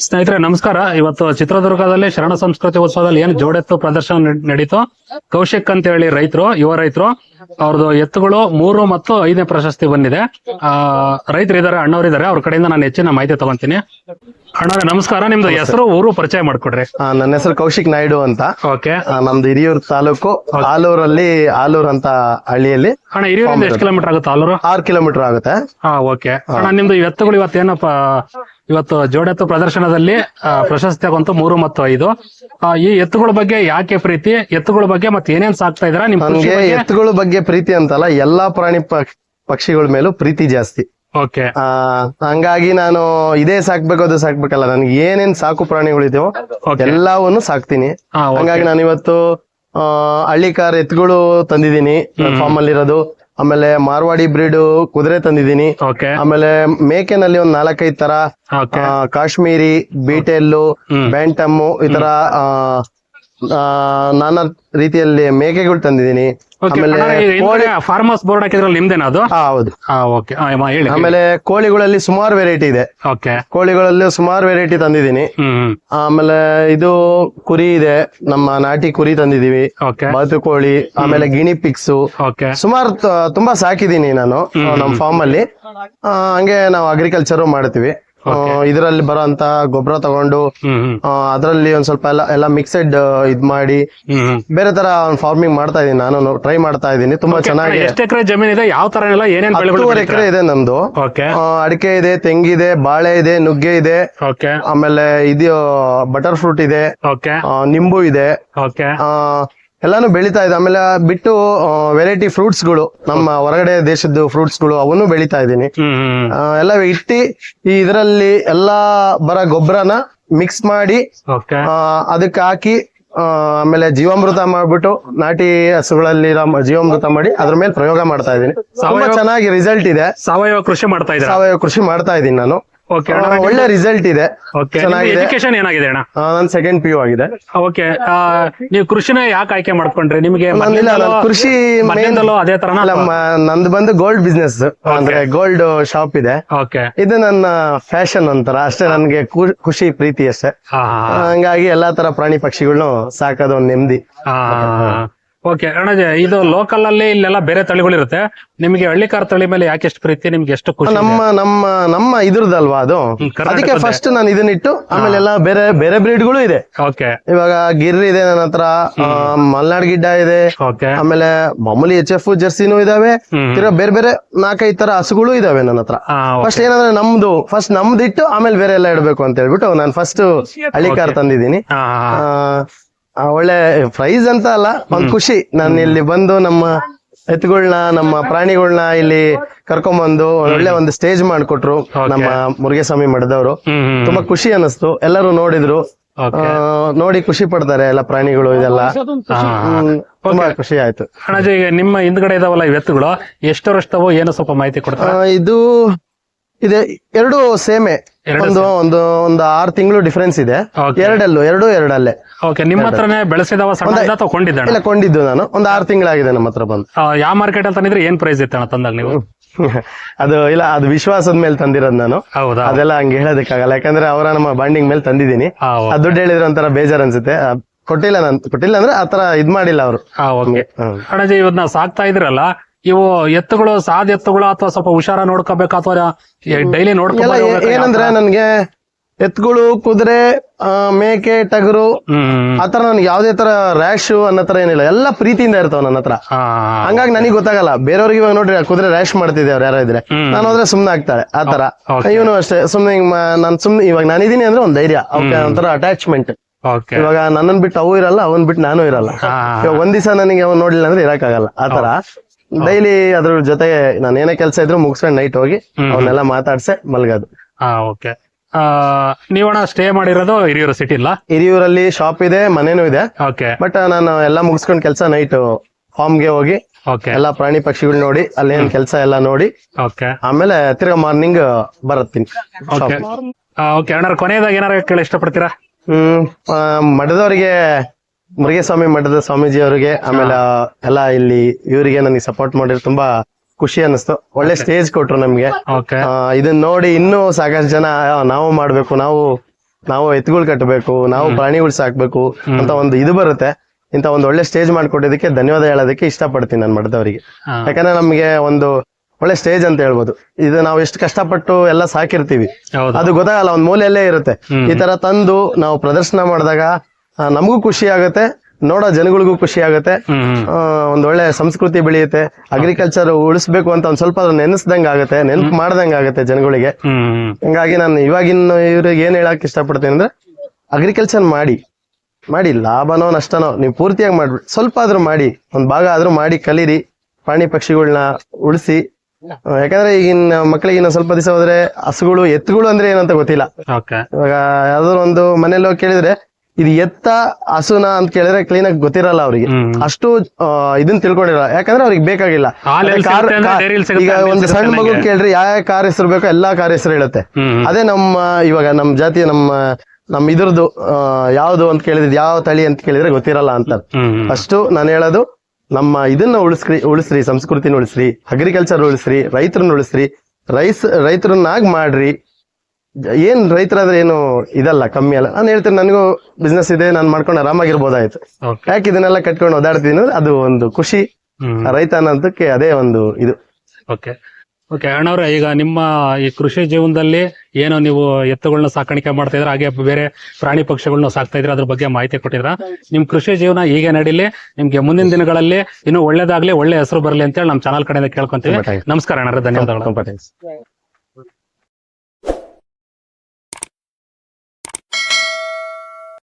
ಸ್ನೇಹಿತರೆ ನಮಸ್ಕಾರ. ಇವತ್ತು ಚಿತ್ರದುರ್ಗದಲ್ಲಿ ಶರಣ ಸಂಸ್ಕೃತಿ ಉತ್ಸವದಲ್ಲಿ ಏನು ಜೋಡೆತ್ತು ಪ್ರದರ್ಶನ ನಡ್- ನಡೀತು ಕೌಶಿಕ್ ಅಂತ ಹೇಳಿ ರೈತರು ಯುವ ರೈತರು ಅವ್ರದ್ದು ಎತ್ತುಗಳು ಮೂರು ಮತ್ತು ಐದನೇ ಪ್ರಶಸ್ತಿ ಬಂದಿದೆ. ಆ ರೈತರು ಇದಾರೆ ಅಣ್ಣವ್ರು ಅವ್ರ ಕಡೆಯಿಂದ ನಾನು ಹೆಚ್ಚಿನ ಮಾಹಿತಿ ತಗೊಂತೀನಿ. ಅಣ್ಣ ನಮಸ್ಕಾರ. ನಿಮ್ದು ಹೆಸರು ಊರು ಪರಿಚಯ ಮಾಡ್ಕೊಡ್ರಿ. ನನ್ನ ಹೆಸರು ಕೌಶಿಕ್ ನಾಯ್ಡು ಅಂತ. ಓಕೆ. ನಮ್ದು ಹಿರಿಯೂರು ತಾಲೂಕು ಆಲೂರಲ್ಲಿ ಆಲೂರ್ ಅಂತ ಹಳ್ಳಿಯಲ್ಲಿ. ಅಣ್ಣ ಹಿರಿಯೂರಿಂದ ಎಷ್ಟು ಕಿಲೋಮೀಟರ್ ಆಗುತ್ತೆ ಆಲೂರು? ಆರು ಕಿಲೋಮೀಟರ್ ಆಗುತ್ತೆ. ಹಾ ಓಕೆ. ಅಣ್ಣ ನಿಮ್ದು ಎತ್ತುಗಳು ಇವತ್ತೇನಪ್ಪ ಇವತ್ತು ಜೋಡೆತ್ತು ಪ್ರದರ್ಶನದಲ್ಲಿ ಪ್ರಶಸ್ತಿ ತಗೊಂತು ಮೂರು ಮತ್ತು ಐದು. ಆ, ಈ ಎತ್ತುಗಳ ಬಗ್ಗೆ ಯಾಕೆ ಪ್ರೀತಿ? ಎತ್ತುಗಳ ಬಗ್ಗೆ ಮತ್ತೆ ಏನೇನ್ ಸಾಕ್ತಾ ಇದ್ರ ನಿಮ್ ಎತ್ತುಗಳ ಬಗ್ಗೆ ಪ್ರೀತಿ ಅಂತಲ್ಲ ಎಲ್ಲಾ ಪ್ರಾಣಿ ಪಕ್- ಪಕ್ಷಿಗಳ ಮೇಲೂ ಪ್ರೀತಿ ಜಾಸ್ತಿ. ಓಕೆ. ಆ ಹಂಗಾಗಿ ನಾನು ಇದೇ ಸಾಕ್ಬೇಕು ಅದು ಸಾಕ್ಬೇಕಲ್ಲ ನನ್ಗೆ ಏನೇನ್ ಸಾಕು ಪ್ರಾಣಿಗಳಿದೆಯೋ ಇದೆಯೋ ಎಲ್ಲವನ್ನು ಸಾಕ್ತೀನಿ. ಹಂಗಾಗಿ ನಾನು ಇವತ್ತು ಹಳ್ಳಿ ಕಾರ್ ಎತ್ತುಗಳು ತಂದಿದ್ದೀನಿ ಫಾರ್ಮ್ ಅಲ್ಲಿ ಇರೋದು ಆಮೇಲೆ ಮಾರ್ವಾಡಿ ಬ್ರೀಡ್ ಕುದುರೆ ತಂದಿದ್ದೀನಿ. ಓಕೆ ಆಮೇಲೆ ಮೇಕೆನಲ್ಲಿ ಒಂದ್ ನಾಲ್ಕೈದು ತರ ಕಾಶ್ಮೀರಿ ಬೀಟೆಲ್ಲು ಬ್ಯಾಂಟಮ್ ಬ್ಯಾಂಟಮ್ಮು ಈ ತರ ಆ, ನಾನಾ ರೀತಿಯಲ್ಲಿ ಮೇಕೆಗಳು ತಂದಿದ್ದೀನಿ. ಆಮೇಲೆ ಫಾರ್ಮರ್ಸ್ ಬೋರ್ಡ್ ಹಾಕಿದ್ರಲ್ಲ ನಿಮ್ದೇನ ಅದು? ಹೌದು. ಹಾ ಓಕೆ ಹೇಳಿ ಆಮೇಲೆ ಕೋಳಿಗಳಲ್ಲಿ ಸುಮಾರು ವೆರೈಟಿ ಇದೆ. ಓಕೆ ಕೋಳಿಗಳಲ್ಲಿ ಸುಮಾರು ವೆರೈಟಿ ತಂದಿದ್ದೀನಿ. ಆಮೇಲೆ ಇದು ಕುರಿ ಇದೆ. ನಮ್ಮ ನಾಟಿ ಕುರಿ ತಂದಿದೀವಿ ಬಾತುಕೋಳಿ ಆಮೇಲೆ ಗಿಣಿ ಪಿಕ್ಸ್ ಸುಮಾರು ತುಂಬಾ ಸಾಕಿದೀನಿ ನಾನು ನಮ್ಮ ಫಾರ್ಮ್ ಅಲ್ಲಿ. ಹಂಗೆ ನಾವು ಅಗ್ರಿಕಲ್ಚರ್ ಮಾಡ್ತೀವಿ. ಇದರಲ್ಲಿ ಬರೋಂತ ಗೊಬ್ಬರ ತಗೊಂಡು ಅದರಲ್ಲಿ ಒಂದ್ ಸ್ವಲ್ಪ ಎಲ್ಲ ಎಲ್ಲ ಮಿಕ್ಸೆಡ್ ಇದ್ ಮಾಡಿ ಬೇರೆ ತರ ಫಾರ್ಮಿಂಗ್ ಮಾಡ್ತಾ ಇದೀನಿ ನಾನು ಟ್ರೈ ಮಾಡ್ತಾ ಇದೀನಿ ತುಂಬಾ ಚೆನ್ನಾಗಿ ಎಷ್ಟು ಎಕರೆ ಜಮೀನ್ ಇದೆ ಯಾವ ತರ ಎಲ್ಲ ಏನೇನ್ ಹತ್ತೂವರೆ ಎಕರೆ ಇದೆ ನಮ್ದು. ಅಡಿಕೆ ಇದೆ ತೆಂಗಿದೆ ಬಾಳೆ ಇದೆ ನುಗ್ಗೆ ಇದೆ. ಆಮೇಲೆ ಇದು ಬಟರ್ ಫ್ರೂಟ್ ಇದೆ ನಿಂಬು ಇದೆ. ಎಲ್ಲಾನು ಬೆಳೀತಾ ಇದೆ. ಆಮೇಲೆ ಬಿಟ್ಟು ವೆರೈಟಿ ಫ್ರೂಟ್ಸ್ಗಳು ನಮ್ಮ ಹೊರಗಡೆ ದೇಶದ್ದು ಫ್ರೂಟ್ಸ್ಗಳು ಅವನ್ನು ಬೆಳೀತಾ ಇದ್ದೀನಿ. ಎಲ್ಲ ಇಟ್ಟಿ ಈ ಇದರಲ್ಲಿ ಎಲ್ಲಾ ಬರ ಗೊಬ್ಬರನ ಮಿಕ್ಸ್ ಮಾಡಿ ಅದಕ್ಕೆ ಹಾಕಿ ಆಮೇಲೆ ಜೀವಾಮೃತ ಮಾಡ್ಬಿಟ್ಟು ನಾಟಿ ಹಸುಗಳಲ್ಲಿ ಜೀವಾಮೃತ ಮಾಡಿ ಅದ್ರ ಮೇಲೆ ಪ್ರಯೋಗ ಮಾಡ್ತಾ ಇದ್ದೀನಿ. ತುಂಬಾ ಚೆನ್ನಾಗಿ ರಿಸಲ್ಟ್ ಇದೆ. ಸಾವಯವ ಕೃಷಿ ಮಾಡ್ತಾ ಇದ್ದೀನಿ ಸಾವಯವ ಕೃಷಿ ಮಾಡ್ತಾ ಇದ್ದೀನಿ ನಾನು. ಓಕೆ ಒಳ್ಳೆ ರಿಸಲ್ಟ್ ಇದೆ. ಓಕೆ ಎಜುಕೇಶನ್ ಏನಾಗಿದೆ ಅಣ್ಣ? ನನ್ನ ಸೆಕೆಂಡ್ ಪಿ ಯು ಆಗಿದೆ. ಓಕೆ ನೀವು ಕೃಷಿನ ಯಾಕೆ ಆಯ್ಕೆ ಮಾಡ್ಕೊಂಡ್ರಿ? ನಿಮಗೆ ಕೃಷಿ ಅದೇ ತರ ನಂದು ಬಂದು ಗೋಲ್ಡ್ ಬಿಸ್ನೆಸ್ ಅಂದ್ರೆ ಗೋಲ್ಡ್ ಶಾಪ್ ಇದೆ. ಓಕೆ ಇದು ನನ್ನ ಫ್ಯಾಷನ್ ಅಂತಾರ ಅಷ್ಟೇ ನನ್ಗೆ ಖುಷಿ ಪ್ರೀತಿ ಅಷ್ಟೇ. ಹಂಗಾಗಿ ಎಲ್ಲಾ ತರ ಪ್ರಾಣಿ ಪಕ್ಷಿಗಳನ್ನು ಸಾಕೋದು ಒಂದ್ ನೆಮ್ಮದಿ. ಓಕೆ ಅಣ್ಣಜೆ ಇದು ಲೋಕಲ್ ಅಲ್ಲಿ ಇಲ್ಲೆಲ್ಲ ಬೇರೆ ತಳಿಗಳಿರುತ್ತೆ. ನಿಮಗೆ ಹಳ್ಳಿಕಾರ್ ತಳಿ ಮೇಲೆ ಯಾಕೆ ಎಷ್ಟು ಪ್ರೀತಿ ನಿಮ್ಗೆ ಎಷ್ಟು ಖುಷಿ? ನಮ್ಮ ನಮ್ಮ ನಮ್ಮ ಇದ್ರದಲ್ವಾ ಅದು. ಅದಕ್ಕೆ ಫಸ್ಟ್ ನಾನು ಇದನ್ನಿಟ್ಟು ಆಮೇಲೆ ಎಲ್ಲ ಬೇರೆ ಬೇರೆ ಬ್ರೀಡ್ಗಳು ಇದೆ. ಓಕೆ ಇವಾಗ ಗಿರ್ ಇದೆ ನನ್ನ ಹತ್ರ ಮಲ್ನಾಡ್ ಗಿಡ್ಡ ಇದೆ. ಆಮೇಲೆ ಮಾಮೂಲಿ ಎಚ್ ಎಫ್ ಜರ್ಸಿನೂ ಇದಾವೆ. ತಿರ್ಗಾ ಬೇರೆ ಬೇರೆ ನಾಲ್ಕೈದು ತರ ಹಸುಗಳು ಇದಾವೆ ನನ್ನ ಹತ್ರ. ಫಸ್ಟ್ ಏನಂದ್ರೆ ನಮ್ದು ಫಸ್ಟ್ ನಮ್ದಿಟ್ಟು ಆಮೇಲೆ ಬೇರೆ ಎಲ್ಲ ಇಡ್ಬೇಕು ಅಂತ ಹೇಳ್ಬಿಟ್ಟು ನಾನು ಫಸ್ಟ್ ಹಳ್ಳಿಕಾರ್ ತಂದಿದ್ದೀನಿ. ಆ, ಒಳ್ಳೆ ಪ್ರೈಸ್ ಅಂತ ಅಲ್ಲ ಒಂದ್ ಖುಷಿ. ನಾನು ಇಲ್ಲಿ ಬಂದು ನಮ್ಮ ಎತ್ತುಗಳನ್ನ ನಮ್ಮ ಪ್ರಾಣಿಗಳನ್ನ ಇಲ್ಲಿ ಕರ್ಕೊಂಬಂದು ಒಳ್ಳೆ ಒಂದು ಸ್ಟೇಜ್ ಮಾಡ್ಕೊಟ್ರು ನಮ್ಮ ಮುರುಗೇಸ್ವಾಮಿ ಮಠದವರು. ಹ್ಮ್ ಹ್ಮ್ ತುಂಬಾ ಖುಷಿ ಅನಿಸ್ತು. ಎಲ್ಲರೂ ನೋಡಿದ್ರು. ಆ, ನೋಡಿ ಖುಷಿ ಪಡ್ತಾರೆ ಎಲ್ಲ ಪ್ರಾಣಿಗಳು ಇದೆಲ್ಲ. ಹ್ಮ್, ತುಂಬಾ ಖುಷಿ ಆಯ್ತು. ಅಣ್ಣಾಜಿ ಈಗ ನಿಮ್ಮ ಹಿಂದ್ಗಡೆ ಇದಾವಲ್ಲ ಎತ್ತುಗಳು ಎಷ್ಟು ವರ್ಷದವು ಏನು ಸ್ವಲ್ಪ ಮಾಹಿತಿ ಆ, ಕೊಡ್ತಾರೆ ಇದು ಇದೆ ಎರಡು ಸೇಮೆ. ಒಂದು ಒಂದು ಒಂದು ಆರು ತಿಂಗಳು ಡಿಫರೆನ್ಸ್ ಇದೆ. ಎರಡಲ್ಲೂ ಎರಡು ಎರಡಲ್ಲೇ. ಓಕೆ ನಿಮ್ಮ ಹತ್ರನೇ ಬೆಳೆಸಿದವ ಸಣ್ಣ ಇಲ್ಲ ಕೊಂಡಿದ್ದು ನಾನು. ಒಂದು ಆರು ತಿಂಗಳಾಗಿದೆ ನಮ್ಮ ಹತ್ರ ಬಂದು. ಯಾವ ಮಾರ್ಕೆಟ್ ಅಲ್ಲಿ ತಂದಿದ್ರೆ? ಏನ್ ಪ್ರೈಸ್ ಇತ್ತಣ್ಣ ತಂದಾಗ ನೀವು? ಅದು ಇಲ್ಲ ಅದು ವಿಶ್ವಾಸದ ಮೇಲೆ ತಂದಿರೋದು ನಾನು. ಹೌದಾ? ಅದೆಲ್ಲ ಹಂಗೆ ಹೇಳೋದಕ್ಕಾಗಲ್ಲ. ಯಾಕಂದ್ರೆ ಅವರ ನಮ್ಮ ಬಾಂಡಿಂಗ್ ಮೇಲೆ ತಂದಿದ್ದೀನಿ. ಅದು ದುಡ್ಡು ಹೇಳಿದ್ರೆ ಒಂಥರ ಬೇಜಾರ್ ಅನ್ಸುತ್ತೆ ಕೊಟ್ಟಿಲ್ಲ ನಾನು. ಕೊಟ್ಟಿಲ್ಲ ಅಂದ್ರೆ ಆತರ ಇದ್ ಮಾಡಿಲ್ಲ ಅವರು. ಓಕೆ ಅಣ್ಣಾಜಿ ಇವನ್ನ ಸಾಕ್ತಾ ಇದ್ರಲ್ಲ ಇವು ಎತ್ತುಗಳು ಸಾದ್ ಎತ್ತುಗಳು ಅಥವಾ ಸ್ವಲ್ಪ ಹುಷಾರ ನೋಡ್ಕೋಬೇಕು ಅಥವಾ ಡೈಲಿ ನೋಡ್ಕೋಬೇಕು ಏನಂದ್ರೆ ನನ್ಗೆ ಎತ್ತುಗಳು ಕುದುರೆ ಮೇಕೆ ಟಗರು ಆತರ ನನ್ಗೆ ಯಾವ್ದೇ ತರ ರ್ಯಾಶ್ ಅನ್ನೋ ತರ ಏನಿಲ್ಲ. ಎಲ್ಲ ಪ್ರೀತಿಯಿಂದ ಇರ್ತಾವ ನನ್ನ ಹತ್ರ. ಹಂಗಾಗಿ ನನಗೆ ಗೊತ್ತಾಗಲ್ಲ. ಬೇರೆಯವ್ರಿಗೆ ಇವಾಗ ನೋಡ್ರಿ ಕುದುರೆ ರ್ಯಾಶ್ ಮಾಡ್ತಿದ್ದೆ ಅವ್ರು ಯಾರೋ ಇದ್ರೆ. ನಾನು ಹೋದ್ರೆ ಸುಮ್ನೆ ಆಗ್ತಾಳೆ ಆತರ ಇವನು ಅಷ್ಟೇ. ಸುಮ್ನೆ ನಾನು ಸುಮ್ನೆ ಇವಾಗ ನಾನಿದೀನಿ ಅಂದ್ರೆ ಒಂದ್ ಧೈರ್ಯ. ಅವಕ್ಕೆ ಒಂಥರ ಅಟ್ಯಾಚ್ಮೆಂಟ್ ಇವಾಗ ನನ್ನನ್ ಬಿಟ್ಟು ಅವು ಇರಲ್ಲ ಅವನ್ ಬಿಟ್ಟು ನಾನು ಇರಲ್ಲ. ಇವಾಗ ಒಂದ್ ದಿವಸ ನನಗೆ ಅವ್ನು ನೋಡ್ಲಿಲ್ಲ ಅಂದ್ರೆ ಇರಕ್ಕಾಗಲ್ಲ. ಆತರ ಡೈಲಿ ಅದ್ರ ಜೊತೆಗೆ ನಾನು ಏನೇ ಕೆಲಸ ಇದ್ರು ಮುಗಿಸ್ಕೊಂಡು ನೈಟ್ ಹೋಗಿ ಅವನ್ನೆಲ್ಲ ಮಾತಾಡ್ಸೆ ಮಲ್ಗೋದು. ಹಾ ಓಕೆ ನೀವಣ್ಣ ಸ್ಟೇ ಮಾಡಿರೋದು ಹಿರಿಯೂರು ಸಿಟಿ ಇಲ್ಲ ಹಿರಿಯೂರಲ್ಲಿ ಶಾಪ್ ಇದೆ ಮನೇನೂ ಇದೆ. ಓಕೆ ಬಟ್ ನಾನು ಎಲ್ಲ ಮುಗಿಸ್ಕೊಂಡ್ ಕೆಲಸ ನೈಟ್ ಫಾರ್ಮ್ಗೆ ಹೋಗಿ ಓಕೆ ಎಲ್ಲಾ ಪ್ರಾಣಿ ಪಕ್ಷಿಗಳು ನೋಡಿ ಅಲ್ಲೇನ್ ಕೆಲಸ ಎಲ್ಲ ನೋಡಿ ಓಕೆ ಆಮೇಲೆ ತಿರ್ಗಾ ಮಾರ್ನಿಂಗ್ ಬರತ್ತೀನಿ ಓಕೆ ಓಕೆ ಅಣ್ಣ ಕೊನೆಯದಾಗ ಏನಾರ ಕೇಳಿ ಇಷ್ಟಪಡ್ತೀರಾ? ಹ್ಮ್ ಆ, ಮಠದವರಿಗೆ ಮುರುಗೇಸ್ವಾಮಿ ಮಠದ ಸ್ವಾಮೀಜಿ ಅವರಿಗೆ ಆಮೇಲೆ ಎಲ್ಲ ಇಲ್ಲಿ ಇವರಿಗೆ ನನಗೆ ಸಪೋರ್ಟ್ ಮಾಡಿದ್ರೆ ತುಂಬಾ ಖುಷಿ ಅನಿಸ್ತು ಒಳ್ಳೆ ಸ್ಟೇಜ್ ಕೊಟ್ರು ನಮ್ಗೆ. ಇದನ್ನ ನೋಡಿ ಇನ್ನೂ ಸಾಕಷ್ಟು ಜನ ನಾವು ಮಾಡ್ಬೇಕು ನಾವು ನಾವು ಎತ್ತುಗಳು ಕಟ್ಟಬೇಕು ನಾವು ಪ್ರಾಣಿಗಳು ಸಾಕ್ಬೇಕು ಅಂತ ಒಂದು ಇದು ಬರುತ್ತೆ. ಇಂತ ಒಂದು ಒಳ್ಳೆ ಸ್ಟೇಜ್ ಮಾಡ್ಕೊಟ್ಟಿದ್ದಕ್ಕೆ ಧನ್ಯವಾದ ಹೇಳೋದಕ್ಕೆ ಇಷ್ಟಪಡ್ತೀನಿ ನಾನು ಮಠದವರಿಗೆ. ಯಾಕಂದ್ರೆ ನಮ್ಗೆ ಒಂದು ಒಳ್ಳೆ ಸ್ಟೇಜ್ ಅಂತ ಹೇಳ್ಬೋದು. ಇದು ನಾವು ಎಷ್ಟು ಕಷ್ಟಪಟ್ಟು ಎಲ್ಲ ಸಾಕಿರ್ತೀವಿ. ಅದು ಗೊತ್ತಾಗಲ್ಲ ಒಂದ್ ಮೂಲೆಯಲ್ಲೇ ಇರುತ್ತೆ. ಈ ತರ ತಂದು ನಾವು ಪ್ರದರ್ಶನ ಮಾಡಿದಾಗ ನಮಗೂ ಖುಷಿ ಆಗುತ್ತೆ. ನೋಡೋ ಜನಗಳಿಗೂ ಖುಷಿ ಆಗುತ್ತೆ. ಒಂದ್ ಒಳ್ಳೆ ಸಂಸ್ಕೃತಿ ಬೆಳೆಯುತ್ತೆ. ಅಗ್ರಿಕಲ್ಚರ್ ಉಳಿಸ್ಬೇಕು ಅಂತ ಒಂದ್ ಸ್ವಲ್ಪ ನೆನೆಸ್ದಂಗ ಆಗುತ್ತೆ ನೆನಪು ಮಾಡ್ದಂಗ ಆಗುತ್ತೆ ಜನಗಳಿಗೆ. ಹಂಗಾಗಿ ನಾನು ಇವಾಗಿನ ಇವ್ರಿಗೆ ಏನ್ ಹೇಳಕ್ ಇಷ್ಟಪಡ್ತೀನಿ ಅಂದ್ರೆ ಅಗ್ರಿಕಲ್ಚರ್ ಮಾಡಿ. ಮಾಡಿ ಲಾಭನೋ ನಷ್ಟನೋ ನೀವು ಪೂರ್ತಿಯಾಗಿ ಮಾಡ್ಬಿಡಿ ಸ್ವಲ್ಪ ಆದ್ರೂ ಮಾಡಿ ಒಂದ್ ಭಾಗ ಆದ್ರೂ ಮಾಡಿ ಕಲೀರಿ. ಪ್ರಾಣಿ ಪಕ್ಷಿಗಳನ್ನ ಉಳಿಸಿ. ಯಾಕಂದ್ರೆ ಈಗಿನ ಮಕ್ಕಳಿಗೆ ಇನ್ನೊಂದ್ ಸ್ವಲ್ಪ ದಿವಸ ಹೋದ್ರೆ ಹಸುಗಳು ಎತ್ತುಗಳು ಅಂದ್ರೆ ಏನಂತ ಗೊತ್ತಿಲ್ಲ. ಇವಾಗ ಯಾವ್ದಾದ್ರು ಒಂದು ಮನೇಲಿ ಹೋಗಿ ಕೇಳಿದ್ರೆ ಇದು ಎತ್ತ ಹಸುನ ಅಂತ ಕೇಳಿದ್ರೆ ಕ್ಲೀನ್ ಆಗಿ ಗೊತ್ತಿರಲ್ಲ ಅವ್ರಿಗೆ. ಅಷ್ಟು ಇದನ್ನ ತಿಳ್ಕೊಂಡಿರಲ್ಲ. ಯಾಕಂದ್ರೆ ಅವ್ರಿಗೆ ಬೇಕಾಗಿಲ್ಲ. ಈಗ ಒಂದು ಸಣ್ಣ ಮಗು ಕೇಳ್ರಿ ಯಾವ ಯಾವ ಕಾರ್ ಹೆಸರು ಬೇಕೋ ಎಲ್ಲಾ ಕಾರ್ ಹೆಸರು ಹೇಳುತ್ತೆ. ಅದೇ ನಮ್ಮ ಇವಾಗ ನಮ್ಮ ಜಾತಿ ನಮ್ಮ ನಮ್ ಇದ್ರದ್ದು ಯಾವ್ದು ಅಂತ ಕೇಳಿದ್ರೆ ಯಾವ ತಳಿ ಅಂತ ಕೇಳಿದ್ರೆ ಗೊತ್ತಿರಲ್ಲ ಅಂತ. ಅಷ್ಟು ನಾನು ಹೇಳೋದು ನಮ್ಮ ಇದನ್ನ ಉಳಿಸ್ರಿ ಉಳಿಸ್ರಿ ಸಂಸ್ಕೃತಿನ ಉಳಿಸ್ರಿ ಅಗ್ರಿಕಲ್ಚರ್ ಉಳಿಸ್ರಿ ರೈತರನ್ನ ಉಳಿಸ್ರಿ ರೈಸ್ ರೈತರನ್ನಾಗ್ ಮಾಡ್ರಿ ಏನ್ ರೈತರಾದ್ರೆ ಏನು ಇದಲ್ಲ ಕಮ್ಮಿ ಅಲ್ಲ. ನಾನು ಹೇಳ್ತೇನೆ ನನಗೂ ಬಿಸ್ನೆಸ್ ಇದೆ ನಾನು ಮಾಡ್ಕೊಂಡು ಆರಾಮಾಗಿರ್ಬೋದಾಯ್ತು. ಯಾಕೆ ಇದನ್ನೆಲ್ಲ ಕಟ್ಕೊಂಡು ಓದಾಡ್ತೀನಿ ಅದು ಒಂದು ಖುಷಿ. ರೈತ ಅನ್ನೋದಕ್ಕೆ ಅದೇ ಒಂದು ಇದು. ಓಕೆ ಓಕೆ ಅಣ್ಣವ್ರೆ ಈಗ ನಿಮ್ಮ ಈ ಕೃಷಿ ಜೀವನದಲ್ಲಿ ಏನೋ ನೀವು ಎತ್ತುಗಳನ್ನ ಸಾಕಾಣಿಕೆ ಮಾಡ್ತಾ ಇದ್ರ ಹಾಗೆ ಬೇರೆ ಪ್ರಾಣಿ ಪಕ್ಷಿಗಳನ್ನ ಸಾಕ್ತಾ ಇದ್ರೆ ಅದ್ರ ಬಗ್ಗೆ ಮಾಹಿತಿ ಕೊಟ್ಟಿದ್ರ ನಿಮ್ ಕೃಷಿ ಜೀವನ ಹೀಗೆ ನಡೀಲಿ ನಿಮ್ಗೆ ಮುಂದಿನ ದಿನಗಳಲ್ಲಿ ಇನ್ನೂ ಒಳ್ಳೇದಾಗ್ಲಿ ಒಳ್ಳೆ ಹೆಸರು ಬರಲಿ ಅಂತೇಳಿ ನಮ್ಮ ಚಾನಲ್ ಕಡೆಯಿಂದ ಕೇಳ್ಕೊಂತೀವಿ. ನಮಸ್ಕಾರ ಅಣ್ಣ ಧನ್ಯವಾದಗಳು.